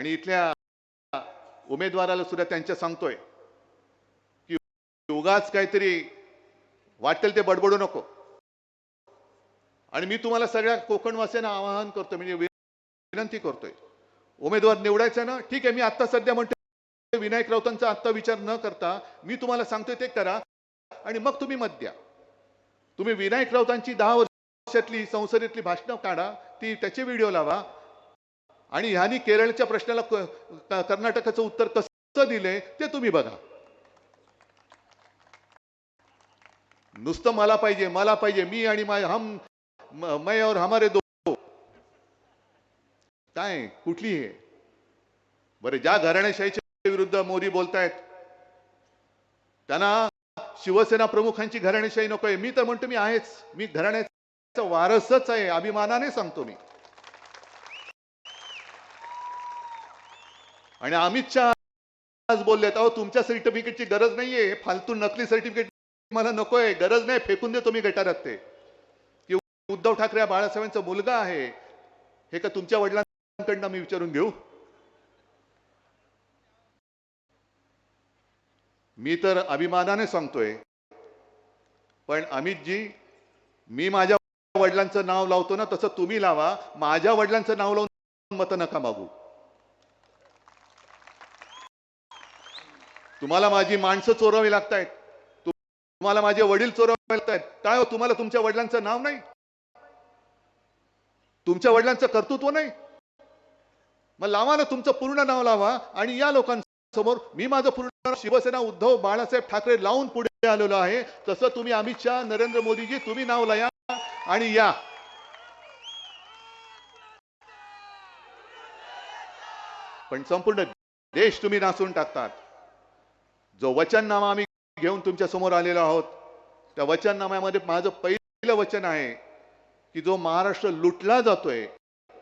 आणि इथल्या उमेदवाराला सुद्धा त्यांच्या सांगतोय की उगाच काहीतरी वाटेल ते बडबडू नको. आणि मी तुम्हाला सगळ्या कोकणवासियांना आवाहन करतो म्हणजे विनंती करतोय. उमेदवार निवडायचा ना ठीक आहे मी आता सध्या म्हणतो विनायक राऊतांचा आत्ता विचार न करता मी तुम्हाला सांगतोय ते करा. आणि मग तुम्ही मत द्या. तुम्ही विनायक राऊतांची दहा वर्षातली संसदेतली भाषणं काढा ती त्याचे व्हिडिओ लावा. आणि ह्यांनी केरळच्या प्रश्नाला कर्नाटकाचं उत्तर कसं दिलंय ते तुम्ही बघा. नुसतं मला पाहिजे मला पाहिजे मी आणि माय हम मै और हमारे दो काय कुठली हे? बरे ज्या घराणेशाहीच्या विरुद्ध मोदी बोलतायत त्यांना शिवसेना प्रमुखांची घराणेशाही नकोय. मी तर म्हणतो मी आहेच. मी घराण्याचा वारसच आहे अभिमानाने सांगतो मी. आणि अमित शहा आज बोललेत अहो तुमच्या सर्टिफिकेटची गरज नाहीये. फालतू नकली सर्टिफिकेट मला नकोय. गरज नाही. फेकून देतो मी गटारात ते. की उद्धव ठाकरे बाळासाहेबांचा मुलगा आहे. हे का तुमच्या वडिलांकडनं मी विचारून घेऊ? मी तर अभिमानाने सांगतोय. पण अमितजी मी माझ्या वडिलांचं नाव लावतो ना तसं तुम्ही लावा. माझ्या वडिलांचं नाव लावून मत नका मागू. तुम्हाला माझी माणसं चोरावी लागतायत. तुम्हाला माझे वडील चोरावे लागतायत. काय हो तुम्हाला तुमच्या वडिलांचं नाव नाही? तुमच्या वडिलांचं कर्तृत्व नाही? मग लावा ना तुमचं पूर्ण नाव लावा आणि या लोकांसमोर मी माझं पूर्ण नाव शिवसेना उद्धव बाळासाहेब ठाकरे लावून पुढे आलेलो आहे. तसं तुम्ही अमित शहा नरेंद्र मोदीजी तुम्ही नाव लाया आणि या. पण संपूर्ण देश तुम्ही नासून टाकतात. जो वचननामा आम्ही घेऊन तुमच्यासमोर आलेलो आहोत त्या वचननाम्यामध्ये माझं पहिलं वचन आहे की जो महाराष्ट्र लुटला जातोय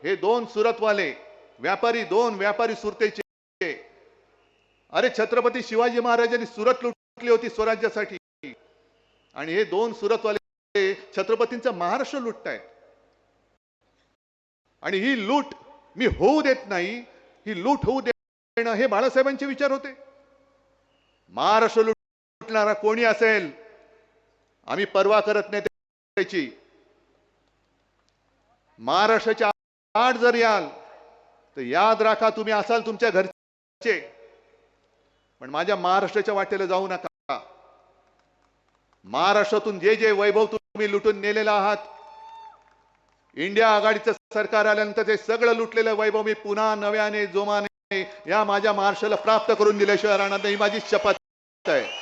हे दोन सुरतवाले व्यापारी दोन व्यापारी सुरतेचे. अरे छत्रपती शिवाजी महाराजांनी सुरत लुटली होती स्वराज्यासाठी. आणि हे दोन सुरतवाले छत्रपतींचा महाराष्ट्र लुटतायत. आणि ही लूट मी होऊ देत नाही ही लूट होऊ देणं हे बाळासाहेबांचे विचार होते. महाराष्ट्र लुटणारा कोणी असेल आम्ही परवा करत नाही त्याची. महाराष्ट्राच्या आड जर याल तर याद राखा तुम्ही असाल तुमच्या घरचे. पण माझ्या महाराष्ट्राच्या वाटेला जाऊ नका. महाराष्ट्रातून जे जे वैभव तुम्ही लुटून नेलेला आहात इंडिया आघाडीचं सरकार आल्यानंतर ते सगळं लुटलेलं वैभव मी पुन्हा नव्याने जोमाने या माझ्या महाराष्ट्राला प्राप्त करून दिल्याशिवाय राहणार नाही. माझी शपथ. आहे